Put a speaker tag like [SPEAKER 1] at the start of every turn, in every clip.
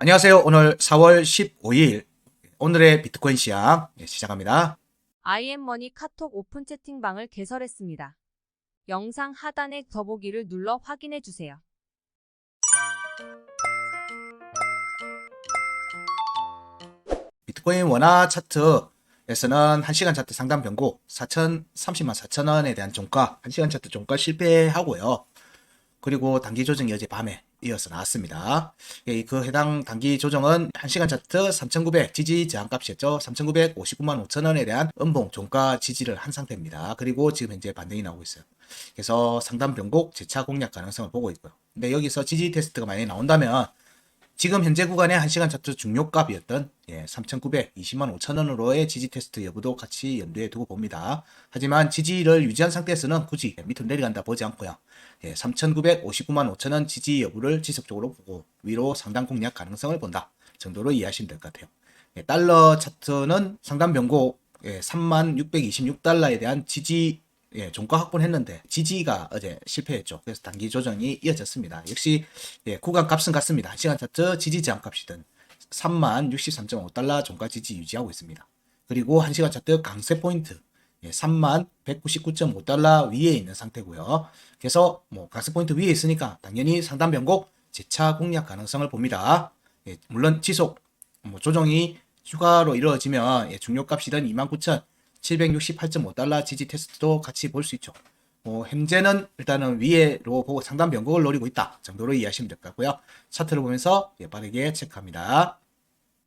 [SPEAKER 1] 안녕하세요. 오늘 4월 15일 오늘의 비트코인 시황 예, 시작합니다.
[SPEAKER 2] IM머니 카톡 오픈 채팅방을 개설했습니다. 영상 하단의 더보기를 눌러 확인해 주세요.
[SPEAKER 1] 비트코인 원화 차트에서는 1시간 차트 상단 변곡 4,030만 4천원에 대한 종가 1시간 차트 종가 실패하고요. 그리고 단기 조정이 어제 밤에 이어서 나왔습니다. 예, 그 해당 단기 조정은 1시간 차트 3,900 지지 저항값이었죠. 3,959만 5천원에 대한 음봉 종가 지지를 한 상태입니다. 그리고 지금 현재 반등이 나오고 있어요. 그래서 상단 변곡 재차 공략 가능성을 보고 있고요. 근데 여기서 지지 테스트가 만약에 나온다면 지금 현재 구간의 1시간 차트 중요값이었던 예, 3,920만 5천원으로의 지지 테스트 여부도 같이 염두에 두고 봅니다. 하지만 지지를 유지한 상태에서는 굳이 밑으로 내려간다 보지 않고요. 예, 3,959만 5천원 지지 여부를 지속적으로 보고 위로 상당 공략 가능성을 본다 정도로 이해하시면 될 것 같아요. 예, 달러 차트는 상단 변곡 예, 3626달러에 대한 지지 예, 종가 확보했는데 지지가 어제 실패했죠. 그래서 단기 조정이 이어졌습니다. 역시 예, 구간 값은 같습니다. 시간 차트 지지 저항 값이든 3만 63.5달러 종가 지지 유지하고 있습니다. 그리고 1시간 차트 강세 포인트 예, 3만 199.5달러 위에 있는 상태고요. 그래서 뭐 강세 포인트 위에 있으니까 당연히 상단 변곡 재차 공략 가능성을 봅니다. 예, 물론 지속 뭐 조정이 추가로 이루어지면 예, 중요값이든 29,768.5달러 지지 테스트도 같이 볼 수 있죠. 뭐 현재는 일단은 위에로 보고 상단 변곡을 노리고 있다 정도로 이해하시면 될 것 같고요. 차트를 보면서 예, 빠르게 체크합니다.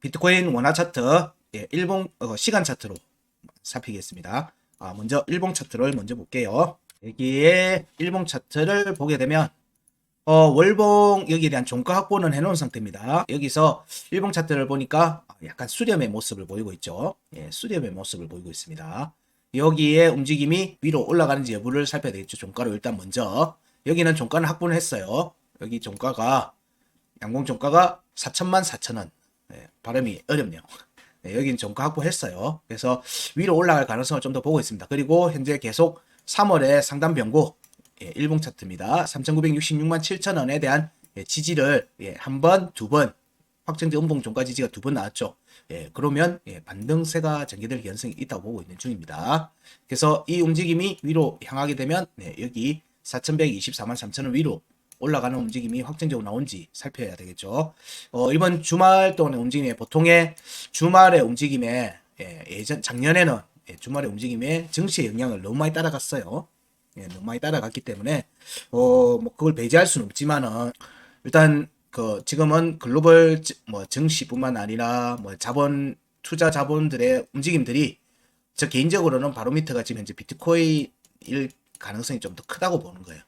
[SPEAKER 1] 비트코인 원화 차트 예, 일봉 어, 시간 차트로 살피겠습니다. 아, 먼저 일봉 차트를 먼저 볼게요. 여기에 일봉 차트를 보게 되면 어, 월봉 여기에 대한 종가 확보는 해놓은 상태입니다. 여기서 일봉 차트를 보니까 약간 수렴의 모습을 보이고 있죠. 예, 수렴의 모습을 보이고 있습니다. 여기에 움직임이 위로 올라가는지 여부를 살펴야 되겠죠. 종가로 일단 먼저 여기는 종가는 확보를 했어요. 여기 종가가 양봉 종가가 4천만 4천원 예, 발음이 어렵네요. 네, 여기는 종가 확보했어요. 그래서 위로 올라갈 가능성을 좀 더 보고 있습니다. 그리고 현재 계속 3월에 상단 변곡 예, 일봉 차트입니다. 3,966만 7천 원에 대한 예, 지지를 예, 한 번, 두 번 확정된 음봉 종가 지지가 두 번 나왔죠. 예, 그러면 예, 반등세가 전개될 가능성이 있다고 보고 있는 중입니다. 그래서 이 움직임이 위로 향하게 되면 네, 여기 4,124만 3천 원 위로 올라가는 움직임이 확정적으로 나온지 살펴야 되겠죠. 어, 이번 주말 동안의 움직임에 보통의 주말의 움직임에 예, 예전 작년에는 예, 주말의 움직임에 증시의 영향을 너무 많이 따라갔어요. 예, 너무 많이 따라갔기 때문에 어, 뭐 그걸 배제할 수는 없지만은 일단 그 지금은 글로벌 지- 뭐 증시뿐만 아니라 뭐 자본 투자 자본들의 움직임들이 저 개인적으로는 바로미터가 지금 현재 비트코인일 가능성이 좀 더 크다고 보는 거예요.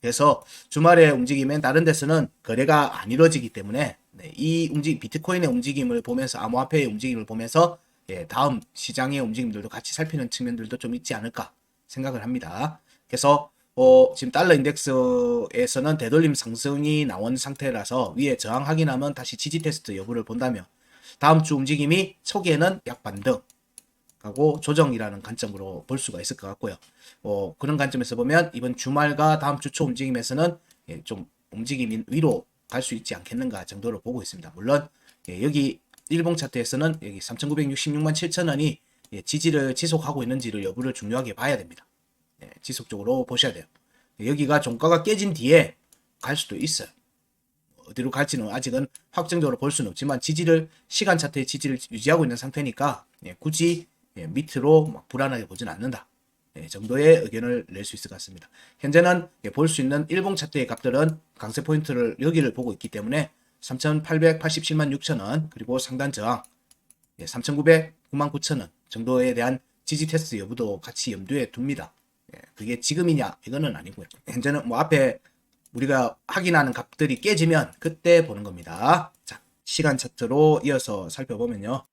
[SPEAKER 1] 그래서 주말에 움직임엔 다른 데서는 거래가 안 이루어지기 때문에 네, 이 움직 비트코인의 움직임을 보면서 암호화폐의 움직임을 보면서 예, 다음 시장의 움직임들도 같이 살피는 측면들도 좀 있지 않을까 생각을 합니다. 그래서 어, 지금 달러 인덱스에서는 되돌림 상승이 나온 상태라서 위에 저항 확인하면 다시 지지 테스트 여부를 본다면 다음 주 움직임이 초기에는 약 반등 하고 조정이라는 관점으로 볼 수가 있을 것 같고요. 어, 그런 관점에서 보면 이번 주말과 다음 주 초 움직임에서는 예, 좀 움직임이 위로 갈 수 있지 않겠는가 정도로 보고 있습니다. 물론 예, 여기 일봉 차트에서는 여기 3,966만 7천 원이 예, 지지를 지속하고 있는지를 여부를 중요하게 봐야 됩니다. 예, 지속적으로 보셔야 돼요. 여기가 종가가 깨진 뒤에 갈 수도 있어요. 어디로 갈지는 아직은 확정적으로 볼 수는 없지만 지지를 시간 차트의 지지를 유지하고 있는 상태니까 예, 굳이 예, 밑으로 막 불안하게 보진 않는다. 예, 정도의 의견을 낼 수 있을 것 같습니다. 현재는 예, 볼 수 있는 일봉 차트의 값들은 강세 포인트를 여기를 보고 있기 때문에 3,887만 6천 원 그리고 상단 저항 예, 3,909만 9천 원 정도에 대한 지지 테스트 여부도 같이 염두에 둡니다. 예, 그게 지금이냐 이거는 아니고요. 현재는 뭐 앞에 우리가 확인하는 값들이 깨지면 그때 보는 겁니다. 자, 시간 차트로 이어서 살펴보면요.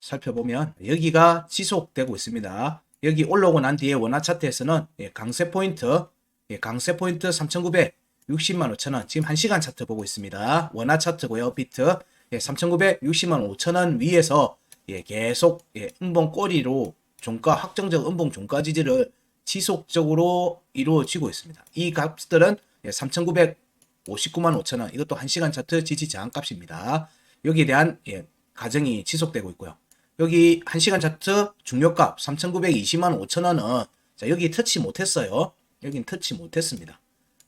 [SPEAKER 1] 살펴보면 여기가 지속되고 있습니다. 여기 올라오고 난 뒤에 원화 차트에서는 예, 강세 포인트, 예, 강세 포인트 3,960만 5천 원. 지금 1시간 차트 보고 있습니다. 원화 차트고요. 비트 예, 3,960만 5천 원 위에서 예, 계속 예, 음봉 꼬리로 종가 확정적 음봉 종가 지지를 지속적으로 이루어지고 있습니다. 이 값들은 예, 3,900 59만 5천 원. 이것도 1시간 차트 지지 저항 값입니다. 여기에 대한 예, 가정이 지속되고 있고요. 여기 1시간 차트 중요값 3,920만 5천 원은 자, 여기 터치 못했어요. 여긴 터치 못했습니다.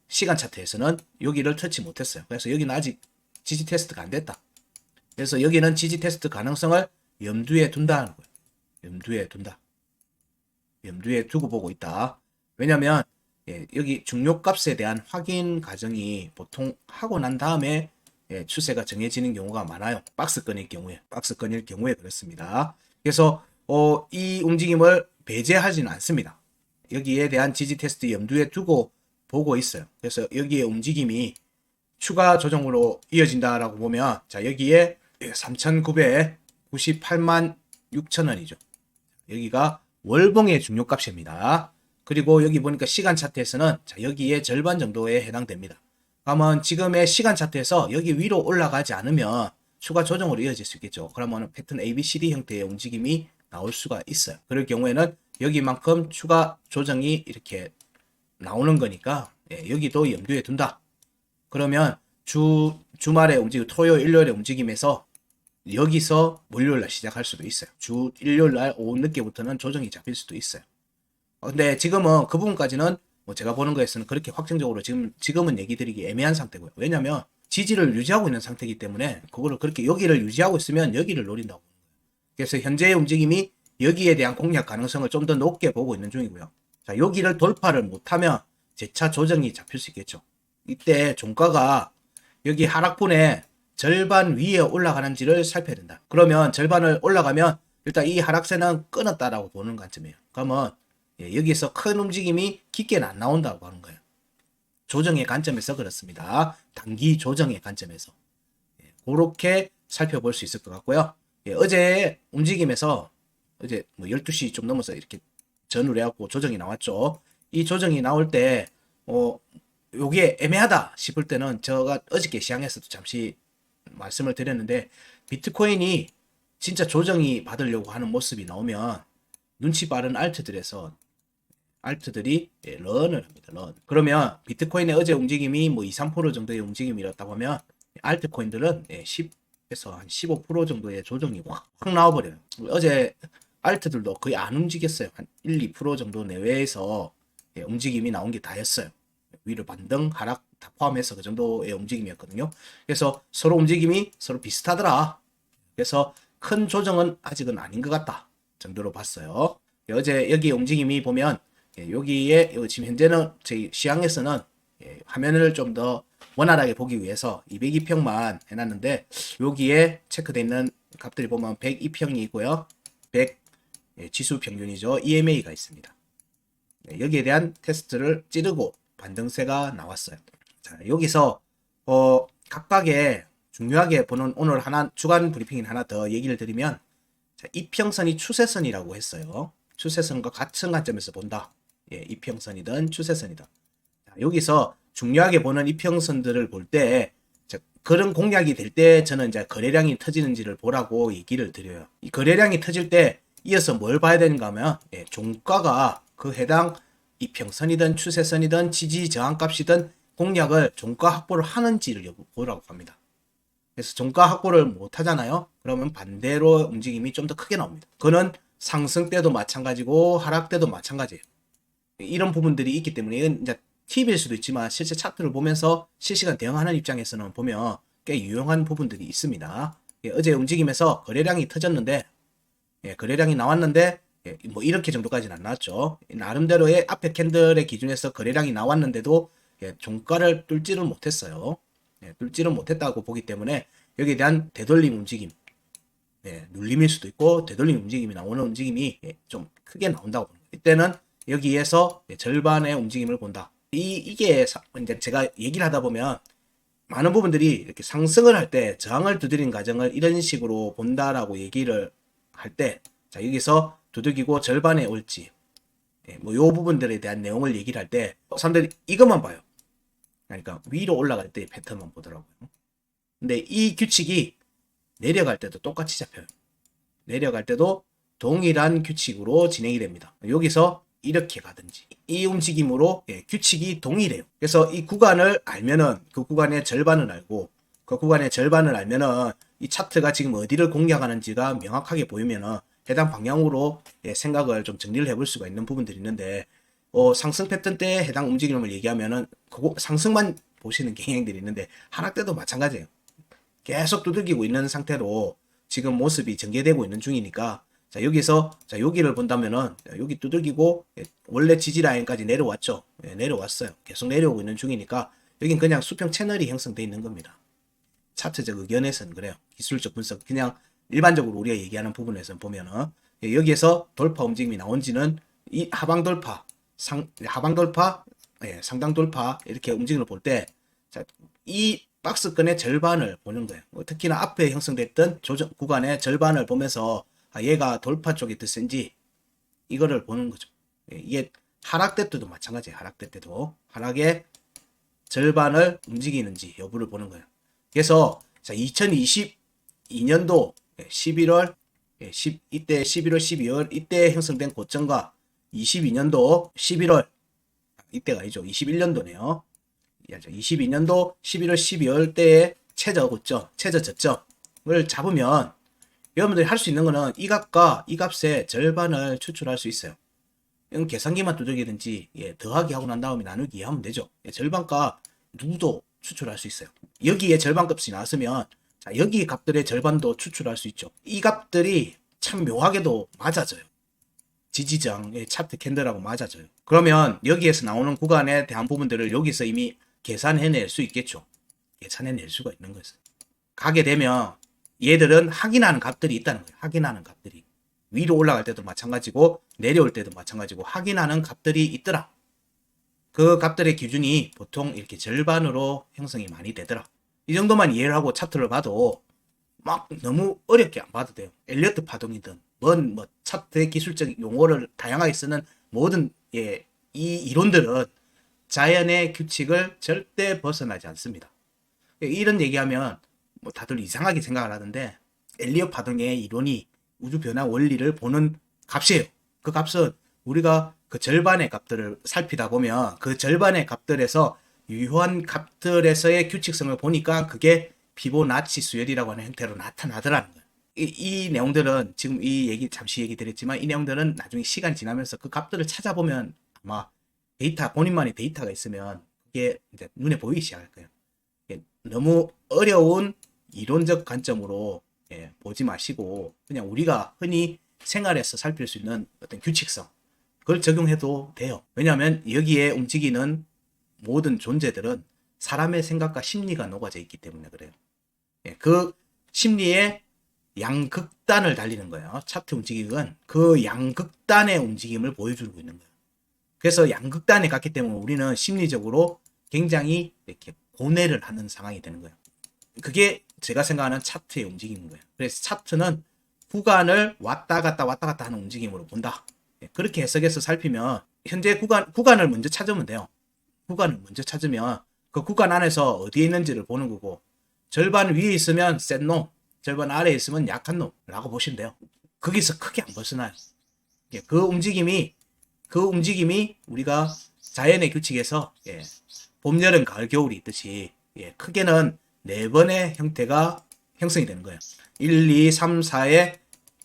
[SPEAKER 1] 시간 차트에서는 여기를 터치 못했어요. 그래서 여기는 아직 지지 테스트가 안 됐다. 그래서 여기는 지지 테스트 가능성을 염두에 둔다는 거예요. 염두에 둔다. 염두에 두고 보고 있다. 왜냐면 예, 여기 중요값에 대한 확인 과정이 보통 하고 난 다음에 예, 추세가 정해지는 경우가 많아요. 박스권일 경우에, 박스권일 경우에 그렇습니다. 그래서 어, 이 움직임을 배제하지는 않습니다. 여기에 대한 지지 테스트 염두에 두고 보고 있어요. 그래서 여기에 움직임이 추가 조정으로 이어진다라고 보면 자 여기에 3,998만 6천 원이죠. 여기가 월봉의 중요값입니다. 그리고 여기 보니까 시간 차트에서는 자 여기에 절반 정도에 해당됩니다. 그러면 지금의 시간 차트에서 여기 위로 올라가지 않으면 추가 조정으로 이어질 수 있겠죠. 그러면 패턴 ABCD 형태의 움직임이 나올 수가 있어요. 그럴 경우에는 여기만큼 추가 조정이 이렇게 나오는 거니까 예, 여기도 염두에 둔다. 그러면 주 주말에 움직임, 토요일, 일요일에 움직임에서 여기서 월요일 날 시작할 수도 있어요. 주 일요일 날 오후 늦게부터는 조정이 잡힐 수도 있어요. 어, 근데 지금은 그 부분까지는 뭐 제가 보는 거에서는 그렇게 확정적으로 지금 지금은 얘기 드리기 애매한 상태고요. 왜냐면 지지를 유지하고 있는 상태이기 때문에 그거를 그렇게 여기를 유지하고 있으면 여기를 노린다고. 그래서 현재의 움직임이 여기에 대한 공략 가능성을 좀 더 높게 보고 있는 중이고요. 자, 여기를 돌파를 못하면 재차 조정이 잡힐 수 있겠죠. 이때 종가가 여기 하락분의 절반 위에 올라가는지를 살펴야 된다. 그러면 절반을 올라가면 일단 이 하락세는 끊었다라고 보는 관점이에요. 그러면 예, 여기서 큰 움직임이 깊게는 안 나온다고 하는 거예요. 조정의 관점에서 그렇습니다. 단기 조정의 관점에서. 예, 그렇게 살펴볼 수 있을 것 같고요. 예, 어제 움직임에서 어제 뭐 12시 좀 넘어서 이렇게 전후를 해갖고 조정이 나왔죠. 이 조정이 나올 때, 어, 요게 애매하다 싶을 때는 제가 어저께 시장에서도 잠시 말씀을 드렸는데 비트코인이 진짜 조정이 받으려고 하는 모습이 나오면 눈치 빠른 알트들에서 알트들이 예, 런을 합니다. 런. 그러면 비트코인의 어제 움직임이 뭐 2, 3% 정도의 움직임이었다고 하면 알트코인들은 예, 10에서 한 15% 정도의 조정이 확, 확 나와버려요. 어제 알트들도 거의 안 움직였어요. 한 1, 2% 정도 내외에서 예, 움직임이 나온 게 다였어요. 위로 반등, 하락 다 포함해서 그 정도의 움직임이었거든요. 그래서 서로 움직임이 서로 비슷하더라. 그래서 큰 조정은 아직은 아닌 것 같다 정도로 봤어요. 어제 여기 움직임이 보면 예, 여기에 요 지금 현재는 저희 시황에서는 예, 화면을 좀 더 원활하게 보기 위해서 202평만 해놨는데 여기에 체크되어 있는 값들이 보면 102평이 있고요. 100 예, 지수 평균이죠. EMA가 있습니다. 네, 여기에 대한 테스트를 찌르고 반등세가 나왔어요. 자, 여기서 어, 각각의 중요하게 보는 오늘 하나 주간 브리핑인 하나 더 얘기를 드리면 자, 이평선이 추세선이라고 했어요. 추세선과 같은 관점에서 본다. 예, 이평선이든 추세선이든. 자, 여기서 중요하게 보는 이평선들을 볼 때 그런 공략이 될 때 저는 이제 거래량이 터지는지를 보라고 얘기를 드려요. 이 거래량이 터질 때 이어서 뭘 봐야 되는가 하면 예, 종가가 그 해당 이평선이든 추세선이든 지지 저항값이든 공략을 종가 확보를 하는지를 보라고 합니다. 그래서 종가 확보를 못 하잖아요. 그러면 반대로 움직임이 좀 더 크게 나옵니다. 그는 상승 때도 마찬가지고 하락 때도 마찬가지예요. 이런 부분들이 있기 때문에 이제 팁일 수도 있지만 실제 차트를 보면서 실시간 대응하는 입장에서는 보면 꽤 유용한 부분들이 있습니다. 예, 어제 움직임에서 거래량이 터졌는데 예, 거래량이 나왔는데 예, 뭐 이렇게 정도까지는 안 나왔죠. 나름대로의 앞에 캔들의 기준에서 거래량이 나왔는데도 예, 종가를 뚫지를 못했어요. 예, 뚫지를 못했다고 보기 때문에 여기에 대한 되돌림 움직임, 예, 눌림일 수도 있고 되돌림 움직임이 나오는 움직임이 예, 좀 크게 나온다고 봅니다. 이때는 여기에서 예, 절반의 움직임을 본다. 이 이게 사- 이제 제가 얘기를 하다 보면 많은 부분들이 이렇게 상승을 할 때 저항을 두드린 과정을 이런 식으로 본다라고 얘기를 할 때, 자 여기서 두들기고 절반에 올지, 예, 뭐요 부분들에 대한 내용을 얘기를 할 때 사람들이 이것만 봐요. 그러니까 위로 올라갈 때 패턴만 보더라고요. 근데 이 규칙이 내려갈 때도 똑같이 잡혀요. 내려갈 때도 동일한 규칙으로 진행이 됩니다. 여기서 이렇게 가든지 이 움직임으로 예, 규칙이 동일해요. 그래서 이 구간을 알면은 그 구간의 절반을 알고 그 구간의 절반을 알면은 이 차트가 지금 어디를 공략하는지가 명확하게 보이면은 해당 방향으로 예, 생각을 좀 정리를 해볼 수가 있는 부분들이 있는데 어, 상승 패턴 때 해당 움직임을 얘기하면은 그거 상승만 보시는 경향들이 있는데 하락 때도 마찬가지예요. 계속 두들기고 있는 상태로 지금 모습이 전개되고 있는 중이니까 자 여기서 자 여기를 본다면은 자, 여기 두들기고 예, 원래 지지 라인까지 내려왔죠. 예, 내려왔어요. 계속 내려오고 있는 중이니까 여긴 그냥 수평 채널이 형성돼 있는 겁니다. 차트적 의견에서는 그래요. 기술적 분석 그냥 일반적으로 우리가 얘기하는 부분에서 보면은 예, 여기에서 돌파 움직임이 나온지는 이 하방 돌파 상 하방 돌파 예, 상당 돌파 이렇게 움직임을 볼때 자, 이 박스권의 절반을 보는 거예요. 뭐 특히나 앞에 형성됐던 조정 구간의 절반을 보면서 아, 얘가 돌파 쪽이 더 센지 이거를 보는 거죠. 예, 이게 하락 때 때도 마찬가지예요. 하락 때 때도 하락의 절반을 움직이는지 여부를 보는 거예요. 그래서 자 2022년도 11월 10, 이때 11월 12월 이때 형성된 고점과 22년도 11월 이때가 아니죠. 21년도네요. 22년도 11월 12월 때의 최저 고점, 최저 저점을 잡으면 여러분들이 할 수 있는 거는 이 값과 이 값의 절반을 추출할 수 있어요. 이건 계산기만 두들기든지 예, 더하기 하고 난 다음에 나누기 하면 되죠. 예, 절반값 누구도 추출할 수 있어요. 여기에 절반값이 나왔으면 자, 여기 값들의 절반도 추출할 수 있죠. 이 값들이 참 묘하게도 맞아져요. 지지정의 차트 캔들하고 맞아져요. 그러면 여기에서 나오는 구간에 대한 부분들을 여기서 이미 계산해낼 수 있겠죠. 계산해낼 수가 있는 거예요. 가게 되면 얘들은 확인하는 값들이 있다는 거예요. 확인하는 값들이. 위로 올라갈 때도 마찬가지고 내려올 때도 마찬가지고 확인하는 값들이 있더라. 그 값들의 기준이 보통 이렇게 절반으로 형성이 많이 되더라. 이 정도만 이해를 하고 차트를 봐도 막 너무 어렵게 안 봐도 돼요. 엘리어트 파동이든 뭔 뭐 차트의 기술적 용어를 다양하게 쓰는 모든 예, 이 이론들은 자연의 규칙을 절대 벗어나지 않습니다. 이런 얘기하면 뭐 다들 이상하게 생각을 하는데 엘리엇 파동의 이론이 우주 변화 원리를 보는 값이에요. 그 값은 우리가 그 절반의 값들을 살피다 보면 그 절반의 값들에서 유효한 값들에서의 규칙성을 보니까 그게 피보나치 수열이라고 하는 형태로 나타나더라는 거예요. 이, 이 내용들은 지금 이 얘기 잠시 얘기 드렸지만 이 내용들은 나중에 시간이 지나면서 그 값들을 찾아보면 아마 데이터 본인만의 데이터가 있으면 그게 이제 눈에 보이기 시작할 거예요. 이게 너무 어려운 이론적 관점으로 예, 보지 마시고 그냥 우리가 흔히 생활에서 살필 수 있는 어떤 규칙성 그걸 적용해도 돼요. 왜냐하면 여기에 움직이는 모든 존재들은 사람의 생각과 심리가 녹아져 있기 때문에 그래요. 예, 그 심리의 양극단을 달리는 거예요. 차트 움직임은 그 양극단의 움직임을 보여주고 있는 거예요. 그래서 양극단에 갔기 때문에 우리는 심리적으로 굉장히 이렇게 고뇌를 하는 상황이 되는 거예요. 그게 제가 생각하는 차트의 움직임인 거예요. 그래서 차트는 구간을 왔다 갔다 왔다 갔다 하는 움직임으로 본다. 예, 그렇게 해석해서 살피면 현재 구간 구간을 먼저 찾으면 돼요. 구간을 먼저 찾으면 그 구간 안에서 어디에 있는지를 보는 거고 절반 위에 있으면 센 놈, 절반 아래에 있으면 약한 놈라고 보시면 돼요. 거기서 크게 안 벗어나요. 예, 그 움직임이 그 움직임이 우리가 자연의 규칙에서 예, 봄, 여름, 가을, 겨울이 있듯이 예, 크게는 네 번의 형태가 형성이 되는 거예요. 1, 2, 3, 4의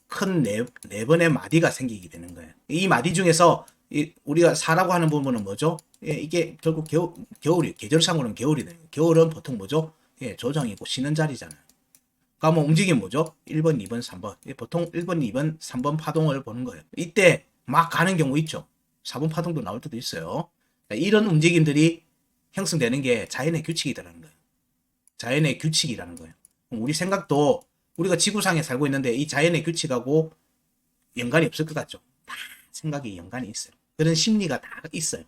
[SPEAKER 1] 큰 네, 네 번의 마디가 생기게 되는 거예요. 이 마디 중에서 이 우리가 4라고 하는 부분은 뭐죠? 예, 이게 결국 겨울, 겨울이 계절상으로는 겨울이 돼요. 겨울은 보통 뭐죠? 예, 조정이고 쉬는 자리잖아요. 그러니까 뭐 움직임 뭐죠? 1번, 2번, 3번. 예, 보통 1번, 2번, 3번 파동을 보는 거예요. 이때 막 가는 경우 있죠. 4번 파동도 나올 때도 있어요. 이런 움직임들이 형성되는 게 자연의 규칙이라는 거예요. 자연의 규칙이라는 거예요. 우리 생각도 우리가 지구상에 살고 있는데 이 자연의 규칙하고 연관이 없을 것 같죠. 다 생각이 연관이 있어요. 그런 심리가 다 있어요.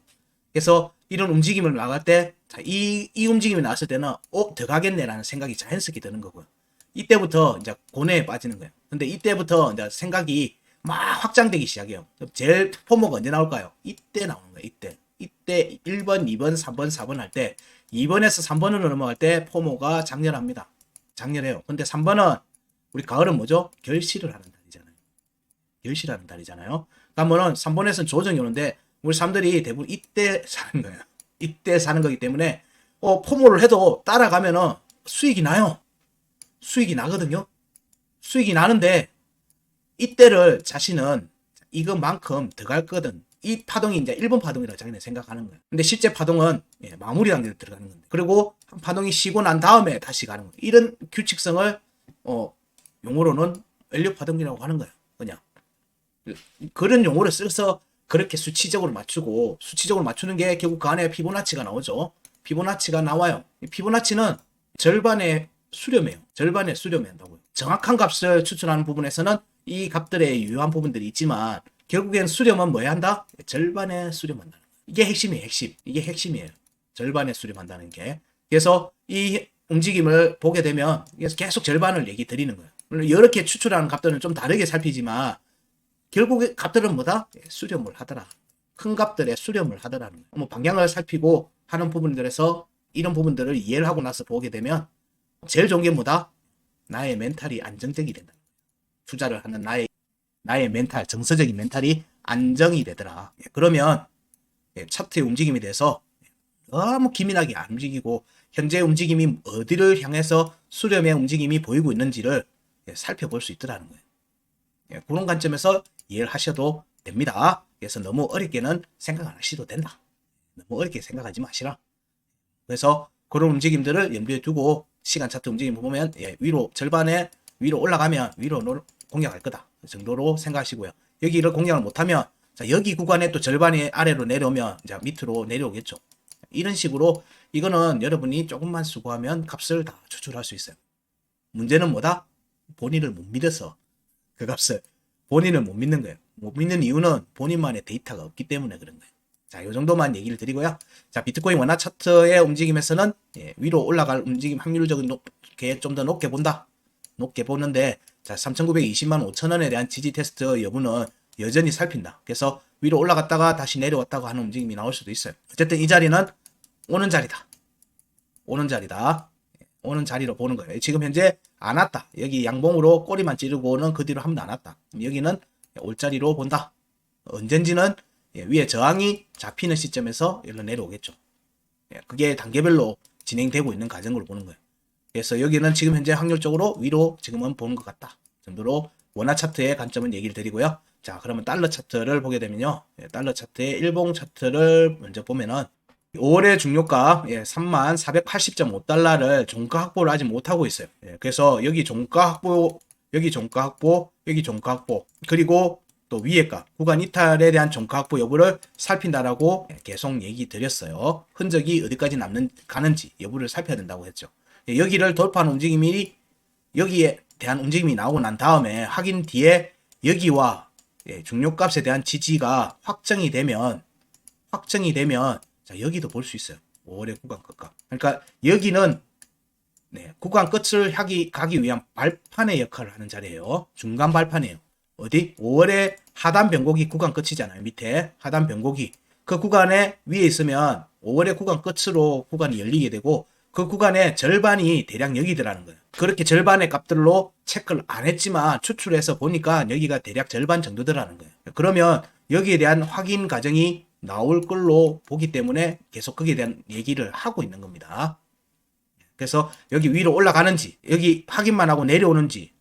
[SPEAKER 1] 그래서 이런 움직임을 나갈 때, 이, 이 움직임이 나왔을 때는, 어, 더 가겠네라는 생각이 자연스럽게 드는 거고요. 이때부터 이제 고뇌에 빠지는 거예요. 근데 이때부터 이제 생각이 막 확장되기 시작해요. 제일 포모가 언제 나올까요? 이때 나오는 거예요. 이때. 이때 1번, 2번, 3번, 4번 할 때 2번에서 3번으로 넘어갈 때 포모가 장렬합니다. 장렬해요. 근데 3번은 우리 가을은 뭐죠? 결실을 하는 달이잖아요. 결실하는 달이잖아요. 그러면은 3번에서는 조정이 오는데 우리 사람들이 대부분 이때 사는 거예요. 이때 사는 거기 때문에 어, 포모를 해도 따라가면은 수익이 나요. 수익이 나거든요. 수익이 나는데 이때를 자신은 이것만큼 더 갈 거든. 이 파동이 이제 1번 파동이라고 자기는 생각하는 거예요. 근데 실제 파동은 예, 마무리 단계로 들어가는 건데. 그리고 한 파동이 쉬고 난 다음에 다시 가는 거예요. 이런 규칙성을 어, 용어로는 원료 파동이라고 하는 거예요. 그냥. 그런 용어를 써서 그렇게 수치적으로 맞추고 수치적으로 맞추는 게 결국 그 안에 피보나치가 나오죠. 피보나치가 나와요. 이 피보나치는 절반의 수렴이에요. 절반의 수렴이 한다고요. 정확한 값을 추출하는 부분에서는 이 값들의 유효한 부분들이 있지만 결국엔 수렴은 뭐 해야 한다? 절반의 수렴한다. 이게 핵심이에요. 핵심. 이게 핵심이에요. 절반의 수렴한다는 게. 그래서 이 움직임을 보게 되면 계속 절반을 얘기 드리는 거예요. 물론 개 추출하는 값들은 좀 다르게 살피지만 결국에 값들은 뭐다? 예, 수렴을 하더라. 큰 값들의 수렴을 거예요. 뭐 방향을 살피고 하는 부분들에서 이런 부분들을 이해를 하고 나서 보게 되면 제일 좋은 게 뭐다? 나의 멘탈이 안정적이 된다. 투자를 하는 나의 나의 멘탈, 정서적인 멘탈이 안정이 되더라. 예, 그러면 예, 차트의 움직임에 대해서 너무 기민하게 안 움직이고 현재 움직임이 어디를 향해서 수렴의 움직임이 보이고 있는지를 예, 살펴볼 수 있더라는 거예요. 예, 그런 관점에서 이해를 하셔도 됩니다. 그래서 너무 어렵게는 생각 안 하셔도 된다. 너무 어렵게 생각하지 마시라. 그래서 그런 움직임들을 염두에 두고 시간 차트 움직임 보면 예, 위로 절반에 위로 올라가면 위로 노- 공략할 거다. 그 정도로 생각하시고요. 여기를 공략을 못하면 자, 여기 구간에 또 절반이 아래로 내려오면 이제 밑으로 내려오겠죠. 이런 식으로 이거는 여러분이 조금만 수고하면 값을 다 추출할 수 있어요. 문제는 뭐다? 본인을 못 믿어서 그 값을 본인을 못 믿는 거예요. 못 믿는 이유는 본인만의 데이터가 없기 때문에 그런 거예요. 자, 이 정도만 얘기를 드리고요. 자, 비트코인 원화 차트의 움직임에서는 예, 위로 올라갈 움직임 확률적인 높게 좀더 높게 본다. 높게 보는데 자, 3,920만 5천 원에 대한 지지 테스트 여부는 여전히 살핀다. 그래서 위로 올라갔다가 다시 내려왔다가 하는 움직임이 나올 수도 있어요. 어쨌든 이 자리는 오는 자리다. 오는 자리다. 예, 오는 자리로 보는 거예요. 지금 현재 안 왔다. 여기 양봉으로 꼬리만 찌르고는 그 뒤로 한 번도 안 왔다. 여기는 올 자리로 본다. 언젠지는 예, 위에 저항이 잡히는 시점에서 일로 내려오겠죠. 예, 그게 단계별로 진행되고 있는 과정으로 보는 거예요. 그래서 여기는 지금 현재 확률적으로 위로 지금은 보는 것 같다. 정도로 원화 차트의 관점은 얘기를 드리고요. 자, 그러면 달러 차트를 보게 되면요. 예, 달러 차트의 일봉 차트를 먼저 보면은 5월의 중요가 예, 3만 480.5달러를 종가 확보를 아직 못하고 있어요. 예, 그래서 여기 종가 확보, 여기 종가 확보, 여기 종가 확보, 그리고 또 위에 가 구간 이탈에 대한 종가 확보 여부를 살핀다라고 예, 계속 얘기 드렸어요. 흔적이 어디까지 남는 가는지 여부를 살펴야 된다고 했죠. 예, 여기를 돌파하는 움직임이 여기에 대한 움직임이 나오고 난 다음에 확인 뒤에 여기와 예, 중요값에 대한 지지가 확정이 되면 확정이 되면 자 여기도 볼 수 있어요. 5월의 구간 끝값. 그러니까 여기는 네, 구간 끝을 향이 가기 위한 발판의 역할을 하는 자리예요. 중간 발판이에요. 어디? 5월에 하단 변곡이 구간 끝이잖아요. 밑에 하단 변곡이 그 구간에 위에 있으면 5월의 구간 끝으로 구간이 열리게 되고 그 구간의 절반이 대략 여기더라는 거예요. 그렇게 절반의 값들로 체크를 안 했지만 추출해서 보니까 여기가 대략 절반 정도더라는 거예요. 그러면 여기에 대한 확인 과정이 나올 걸로 보기 때문에 계속 거기에 대한 얘기를 하고 있는 겁니다. 그래서 여기 위로 올라가는지 여기 확인만 하고 내려오는지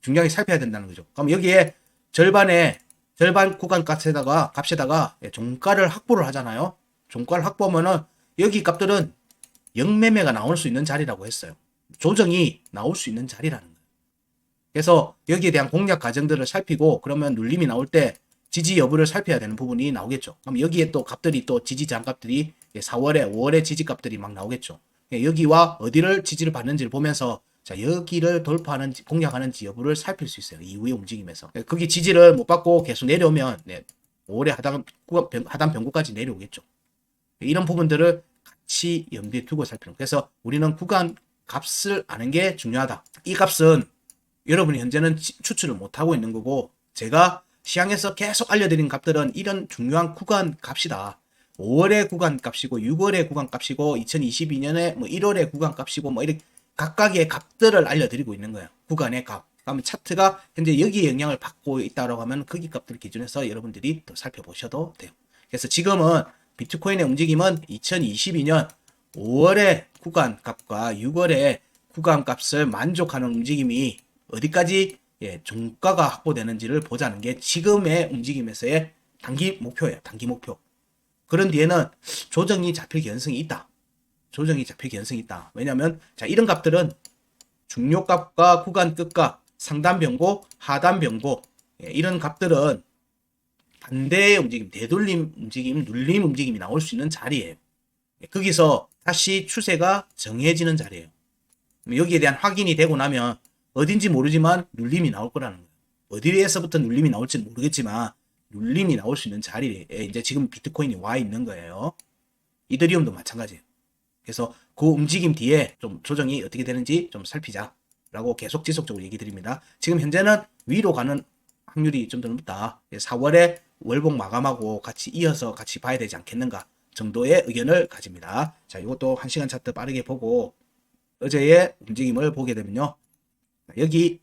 [SPEAKER 1] 중요하게 살펴야 된다는 거죠. 그럼 여기에 절반의 절반 구간 값에다가 값에다가 예, 종가를 확보를 하잖아요. 종가를 확보하면은 여기 값들은 영매매가 나올 수 있는 자리라고 했어요. 조정이 나올 수 있는 자리라는 거예요. 그래서 여기에 대한 공략 과정들을 살피고 그러면 눌림이 나올 때 지지 여부를 살펴야 되는 부분이 나오겠죠. 그럼 여기에 또 값들이 또 지지 장값들이 4월에 5월에 지지 값들이 막 나오겠죠. 예, 여기와 어디를 지지를 받는지를 보면서 자 여기를 돌파하는지 공략하는지 여부를 살필 수 있어요. 이후의 움직임에서 예, 거기 지지를 못 받고 계속 내려오면 네, 5월에 하단 하단 변고까지 내려오겠죠. 이런 부분들을 같이 염두에 두고 살피는. 그래서 우리는 구간 값을 아는 게 중요하다. 이 값은 여러분이 현재는 지- 추출을 못 하고 있는 거고 제가 시장에서 계속 알려드린 값들은 이런 중요한 구간 값이다. 5월의 구간 값이고 6월의 구간 값이고 2022년에 뭐 1월의 구간 값이고 뭐 이렇게 각각의 값들을 알려드리고 있는 거예요. 구간의 값. 그러면 차트가 현재 여기에 영향을 받고 있다라고 하면 거기 값들 기준에서 여러분들이 또 살펴보셔도 돼요. 그래서 지금은 비트코인의 움직임은 2022년 5월의 구간 값과 6월의 구간 값을 만족하는 움직임이 어디까지 예, 종가가 확보되는지를 보자는 게 지금의 움직임에서의 단기 목표예요. 단기 목표. 그런 뒤에는 조정이 잡힐 가능성이 있다. 조정이 잡힐 가능성이 있다. 왜냐하면 자 이런 값들은 중요값과 구간 끝값, 상단 변고, 하단 변고 예, 이런 값들은 반대의 움직임, 되돌림 움직임, 눌림 움직임이 나올 수 있는 자리예요. 예, 거기서 다시 추세가 정해지는 자리예요. 여기에 대한 확인이 되고 나면 어딘지 모르지만 눌림이 나올 거라는 거예요. 어디에서부터 눌림이 나올지 는 모르겠지만 눌림이 나올 수 있는 자리에 이제 지금 비트코인이 와 있는 거예요. 이더리움도 마찬가지예요. 그래서 그 움직임 뒤에 좀 조정이 어떻게 되는지 좀 살피자라고 계속 지속적으로 얘기 드립니다. 지금 현재는 위로 가는 확률이 좀 더 높다. 4월에 월봉 마감하고 같이 이어서 같이 봐야 되지 않겠는가 정도의 의견을 가집니다. 자, 이것도 1시간 차트 빠르게 보고 어제의 움직임을 보게 되면요. 여기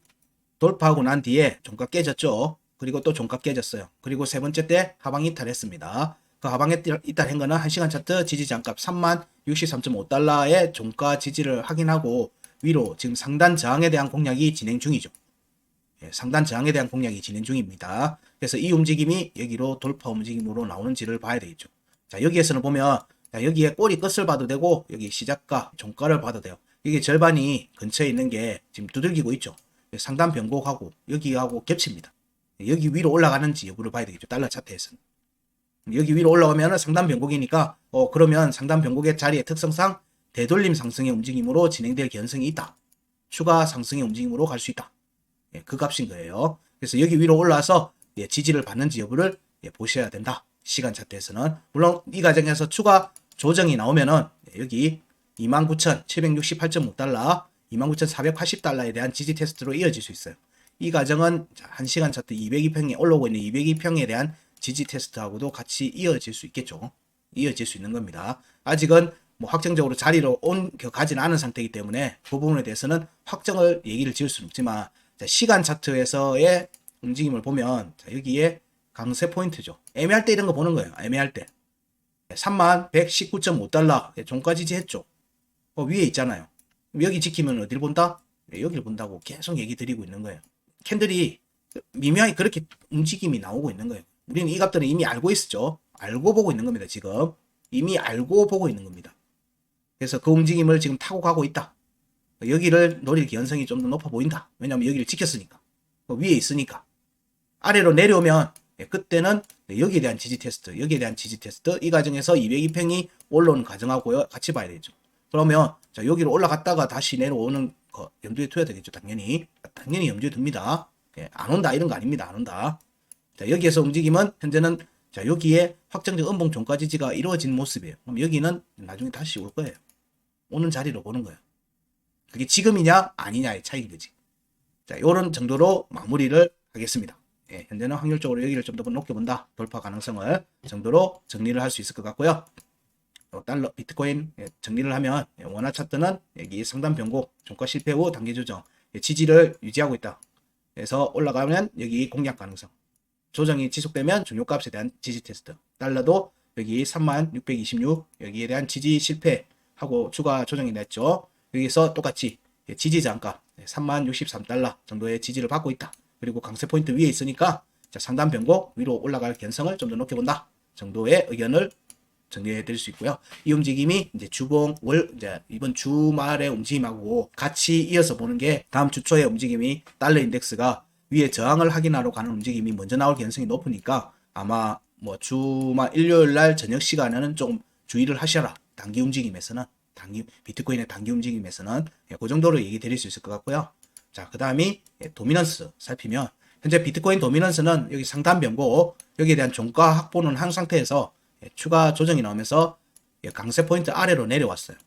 [SPEAKER 1] 돌파하고 난 뒤에 종가 깨졌죠. 그리고 또 종가 깨졌어요. 그리고 세 번째 때 하방 이탈했습니다. 그 하방 이탈한 거는 1시간 차트 지지 장값 3만 63.5달러의 종가 지지를 확인하고 위로 지금 상단 저항에 대한 공략이 진행 중이죠. 예, 상단 저항에 대한 공략이 진행 중입니다. 그래서 이 움직임이 여기로 돌파 움직임으로 나오는지를 봐야 되겠죠. 자, 여기에서는 보면 자, 여기에 꼬리 끝을 봐도 되고 여기 시작가, 종가를 봐도 돼요. 이게 절반이 근처에 있는 게 지금 두들기고 있죠. 상단 변곡하고 여기하고 겹칩니다. 여기 위로 올라가는지 여부를 봐야 되겠죠. 달러 차트에서는. 여기 위로 올라오면 상단 변곡이니까 어 그러면 상단 변곡의 자리의 특성상 되돌림 상승의 움직임으로 진행될 가능성이 있다. 추가 상승의 움직임으로 갈 수 있다. 예, 그 값인 거예요. 그래서 여기 위로 올라와서 예, 지지를 받는지 여부를 예, 보셔야 된다. 시간 차트에서는 물론 이 과정에서 추가 조정이 나오면은 예, 여기 29,768.5달러, 29,480달러에 대한 지지 테스트로 이어질 수 있어요. 이 과정은 1시간 차트 202평에 올라오고 있는 202평에 대한 지지 테스트하고도 같이 이어질 수 있겠죠. 이어질 수 있는 겁니다. 아직은 뭐 확정적으로 자리로 온 가진 않은 상태이기 때문에 그 부분에 대해서는 확정을 얘기를 지을 수는 없지만 자, 시간 차트에서의 움직임을 보면 자, 여기에 강세 포인트죠. 애매할 때 이런 거 보는 거예요. 애매할 때. 3만 119.5달러 종가 지지했죠. 어, 위에 있잖아요. 여기 지키면 어디를 본다? 네, 여기를 본다고 계속 얘기 드리고 있는 거예요. 캔들이 미묘하게 그렇게 움직임이 나오고 있는 거예요. 우리는 이 값들은 이미 알고 있었죠. 알고 보고 있는 겁니다. 지금 이미 알고 보고 있는 겁니다. 그래서 그 움직임을 지금 타고 가고 있다. 여기를 노릴 기현성이 좀 더 높아 보인다. 왜냐하면 여기를 지켰으니까. 그 위에 있으니까. 아래로 내려오면 예, 그때는 네, 여기에 대한 지지 테스트, 여기에 대한 지지 테스트, 이 과정에서 202평이 올라오는 과정하고요. 같이 봐야 되죠. 그러면 자 여기로 올라갔다가 다시 내려오는 거 염두에 둬야 되겠죠. 당연히. 당연히 염두에 둡니다. 예, 안 온다 이런 거 아닙니다. 안 온다. 자 여기에서 움직임은 현재는 자 여기에 확정적 음봉 종가 지지가 이루어진 모습이에요. 그럼 여기는 나중에 다시 올 거예요. 오는 자리로 보는 거예요. 그게 지금이냐 아니냐의 차이인 거지. 자 요런 정도로 마무리를 하겠습니다. 예, 현재는 확률적으로 여기를 좀 더 높게 본다. 돌파 가능성을 정도로 정리를 할 수 있을 것 같고요. 요 달러 비트코인 예, 정리를 하면 예, 원화 차트는 여기 상단 변곡 종가 실패 후 단계 조정 예, 지지를 유지하고 있다. 그래서 올라가면 여기 공략 가능성 조정이 지속되면 중요값에 대한 지지 테스트 달러도 여기 3626 여기에 대한 지지 실패하고 추가 조정이 냈죠. 여기서 똑같이 예, 지지 장가 3만63달러 정도의 지지를 받고 있다. 그리고 강세 포인트 위에 있으니까 자, 상단 변곡 위로 올라갈 가능성을 좀 더 높게 본다 정도의 의견을 정리해 드릴 수 있고요. 이 움직임이 이제 주봉 월 이제 이번 주말의 움직임하고 같이 이어서 보는 게 다음 주 초의 움직임이 달러 인덱스가 위에 저항을 확인하러 가는 움직임이 먼저 나올 가능성이 높으니까 아마 뭐 주말 일요일 날 저녁 시간에는 좀 주의를 하셔라. 단기 움직임에서는 단기 비트코인의 단기 움직임에서는 예, 그 정도로 얘기 드릴 수 있을 것 같고요. 자, 그다음이 예, 도미넌스 살피면 현재 비트코인 도미넌스는 여기 상단 변고 여기에 대한 종가 확보는 한 상태에서 예, 추가 조정이 나오면서 예, 강세 포인트 아래로 내려왔어요.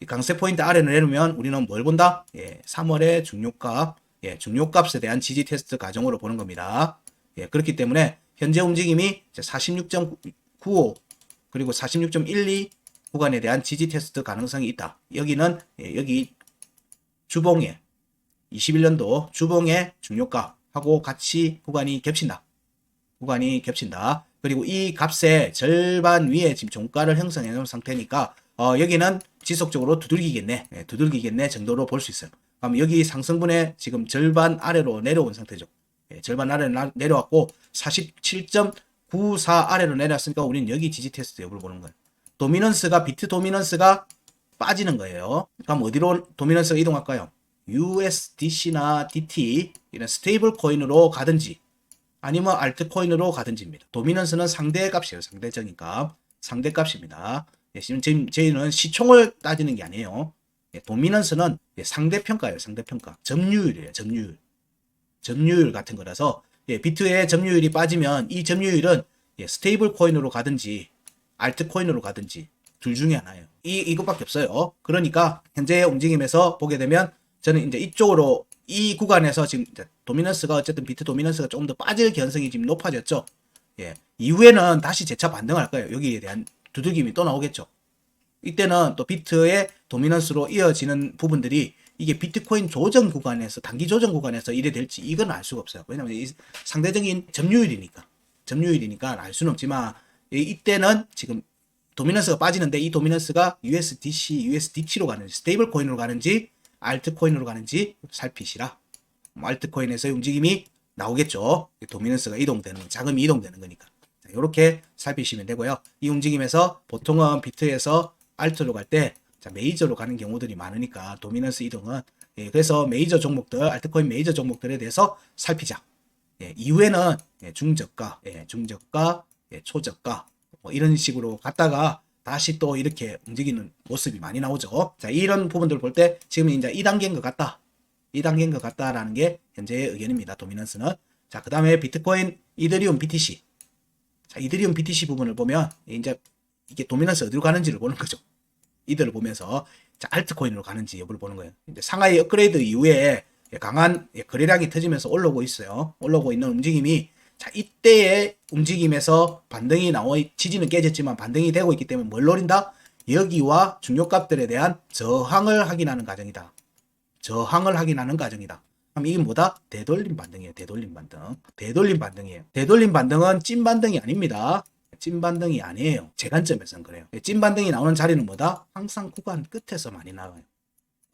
[SPEAKER 1] 이 강세 포인트 아래로 내려면 우리는 뭘 본다? 예, 3월의 중요값, 예, 중요값에 대한 지지 테스트 과정으로 보는 겁니다. 예, 그렇기 때문에 현재 움직임이 46.95 그리고 46.12 구간에 대한 지지 테스트 가능성이 있다. 여기는 예, 여기 주봉에 21년도 주봉의 중요가하고 같이 구간이 겹친다. 구간이 겹친다. 그리고 이 값의 절반 위에 지금 종가를 형성해 놓은 상태니까 어, 여기는 지속적으로 두들기겠네. 예, 두들기겠네 정도로 볼 수 있어요. 그럼 여기 상승분의 지금 절반 아래로 내려온 상태죠. 예, 절반 아래로 나- 내려왔고 47.94 아래로 내려왔으니까 우리는 여기 지지 테스트 여부를 보는 거예요. 도미넌스가 비트 도미넌스가 빠지는 거예요. 그럼 어디로 도미넌스가 이동할까요? USDC나 DT 이런 스테이블 코인으로 가든지 아니면 알트코인으로 가든지입니다. 도미넌스는 상대 값이에요. 상대적인 값. 상대 값입니다. 예, 지금 저희- 저희는 시총을 따지는 게 아니에요. 예, 도미넌스는 예, 상대평가예요. 상대평가. 점유율이에요. 점유율. 점유율 같은 거라서 예, 비트의 점유율이 빠지면 이 점유율은 예, 스테이블 코인으로 가든지 알트코인으로 가든지 둘 중에 하나예요. 이 이것밖에 없어요. 그러니까 현재의 움직임에서 보게 되면 저는 이제 이쪽으로 이 구간에서 지금 도미넌스가 어쨌든 비트 도미넌스가 조금 더 빠질 가능성이 지금 높아졌죠. 예. 이후에는 다시 재차 반등할 거예요. 여기에 대한 두들김이 또 나오겠죠. 이때는 또 비트의 도미넌스로 이어지는 부분들이 이게 비트코인 조정 구간에서 단기 조정 구간에서 이래 될지 이건 알 수가 없어요. 왜냐면 이 상대적인 점유율이니까 점유율이니까 알 수는 없지만 이- 이때는 지금 도미넌스가 빠지는데 이 도미넌스가 USDC, USDT로 가는지 스테이블 코인으로 가는지 알트코인으로 가는지 살피시라. 뭐 알트코인에서의 움직임이 나오겠죠. 도미넌스가 이동되는 자금이 이동되는 거니까. 이렇게 살피시면 되고요. 이 움직임에서 보통은 비트에서 알트로 갈 때 메이저로 가는 경우들이 많으니까 도미넌스 이동은 예, 그래서 메이저 종목들 알트코인 메이저 종목들에 대해서 살피자. 예, 이후에는 예, 중저가, 예, 중저가, 예, 초저가 뭐 이런 식으로 갔다가 다시 또 이렇게 움직이는 모습이 많이 나오죠. 자, 이런 부분들 볼 때 지금 이제 2단계인 것 같다. 2단계인 것 같다라는 게 현재의 의견입니다. 도미넌스는. 자, 그 다음에 비트코인, 이더리움, BTC. 자, 이더리움, BTC 부분을 보면 이제 이게 도미넌스 어디로 가는지를 보는 거죠. 이들을 보면서 자, 알트코인으로 가는지 여부를 보는 거예요. 이제 상하이 업그레이드 이후에 강한 거래량이 터지면서 올라오고 있어요. 올라오고 있는 움직임이 자, 이때의 움직임에서 반등이 나와, 지지는 깨졌지만 반등이 되고 있기 때문에 뭘 노린다? 여기와 중요값들에 대한 저항을 확인하는 과정이다. 저항을 확인하는 과정이다. 그럼 이게 뭐다? 되돌림 반등이에요. 되돌림 반등. 되돌림 반등이에요. 되돌림 반등은 찐 반등이 아닙니다. 찐 반등이 아니에요. 제 관점에서는 그래요. 찐 반등이 나오는 자리는 뭐다? 항상 구간 끝에서 많이 나와요.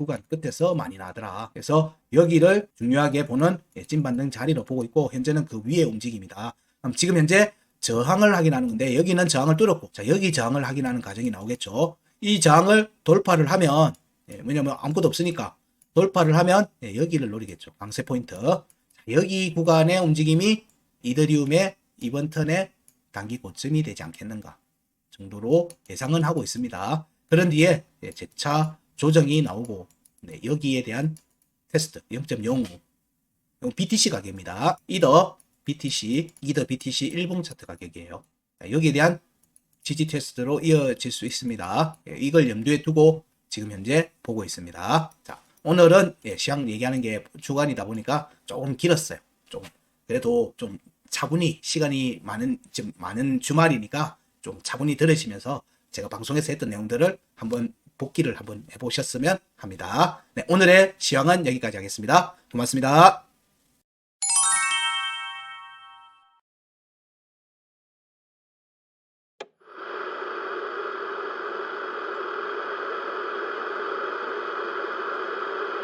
[SPEAKER 1] 구간 끝에서 많이 나더라. 그래서 여기를 중요하게 보는 예, 찐 반등 자리로 보고 있고 현재는 그 위에 움직임이다. 그럼 지금 현재 저항을 확인하는 건데 여기는 저항을 뚫었고 자 여기 저항을 확인하는 과정이 나오겠죠. 이 저항을 돌파를 하면 예, 왜냐면 아무것도 없으니까 돌파를 하면 예, 여기를 노리겠죠. 강세 포인트. 자, 여기 구간의 움직임이 이더리움의 이번 턴의 단기 고점이 되지 않겠는가 정도로 예상은 하고 있습니다. 그런 뒤에 예, 재차 조정이 나오고 네, 여기에 대한 테스트 0.05 이건 BTC 가격입니다. 이더 BTC 이더 BTC 1분 차트 가격이에요. 자, 여기에 대한 지지 테스트로 이어질 수 있습니다. 예, 이걸 염두에 두고 지금 현재 보고 있습니다. 자, 오늘은 예, 시황 얘기하는 게 주간이다 보니까 조금 길었어요. 좀 그래도 좀 차분히 시간이 많은 지금 많은 주말이니까 좀 차분히 들으시면서 제가 방송에서 했던 내용들을 한번 복기를 한번 해보셨으면 합니다. 네, 오늘의 시황은 여기까지 하겠습니다. 고맙습니다.